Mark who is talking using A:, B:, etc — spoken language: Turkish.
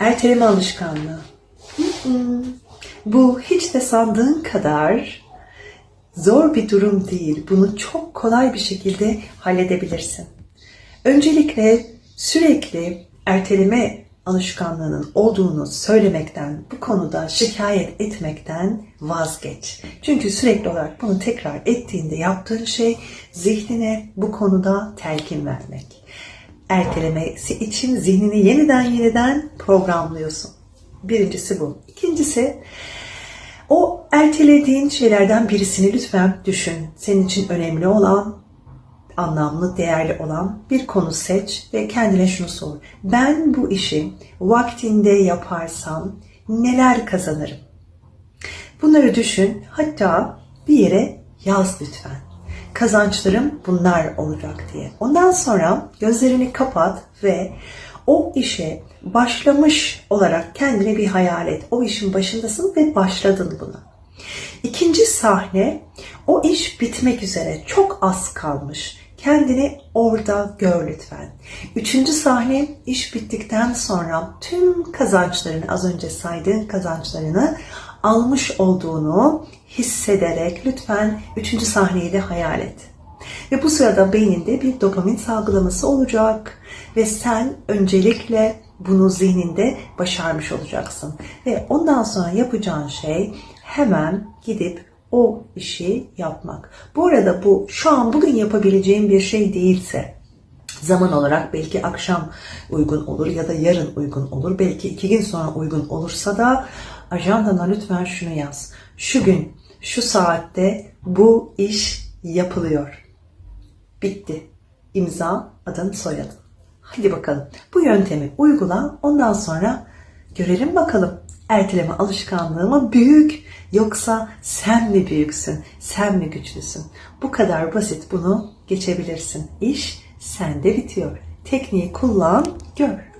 A: Erteleme alışkanlığı. Bu hiç de sandığın kadar zor bir durum değil. Bunu çok kolay bir şekilde halledebilirsin. Öncelikle sürekli erteleme alışkanlığının olduğunu söylemekten, bu konuda şikayet etmekten vazgeç. Çünkü sürekli olarak bunu tekrar ettiğinde yaptığın şey zihnine bu konuda telkin vermek. Ertelemesi için zihnini yeniden yeniden programlıyorsun. Birincisi bu. İkincisi o ertelediğin şeylerden birisini lütfen düşün. Senin için önemli olan, anlamlı, değerli olan bir konu seç ve kendine şunu sor. Ben bu işi vaktinde yaparsam neler kazanırım? Bunları düşün. Hatta bir yere yaz lütfen. Kazançlarım bunlar olacak diye. Ondan sonra gözlerini kapat ve o işe başlamış olarak kendine bir hayal et. O işin başındasın ve başladın buna. İkinci sahne o iş bitmek üzere çok az kalmış. Kendini orada gör lütfen. Üçüncü sahne iş bittikten sonra tüm kazançlarını az önce saydığın kazançlarını almış olduğunu hissederek lütfen üçüncü sahneyi de hayal et. Ve bu sırada beyninde bir dopamin salgılaması olacak ve sen öncelikle bunu zihninde başarmış olacaksın. Ve ondan sonra yapacağın şey hemen gidip o işi yapmak. Bu arada bu şu an bugün yapabileceğin bir şey değilse zaman olarak belki akşam uygun olur ya da yarın uygun olur. Belki iki gün sonra uygun olursa da ajandana lütfen şunu yaz. Şu gün, şu saatte bu iş yapılıyor. Bitti. İmza, adın, soyadın. Hadi bakalım. Bu yöntemi uygula. Ondan sonra görelim bakalım. Erteleme alışkanlığı mı büyük yoksa sen mi büyüksün? Sen mi güçlüsün? Bu kadar basit bunu geçebilirsin. İş sende bitiyor. Tekniği kullan, gör.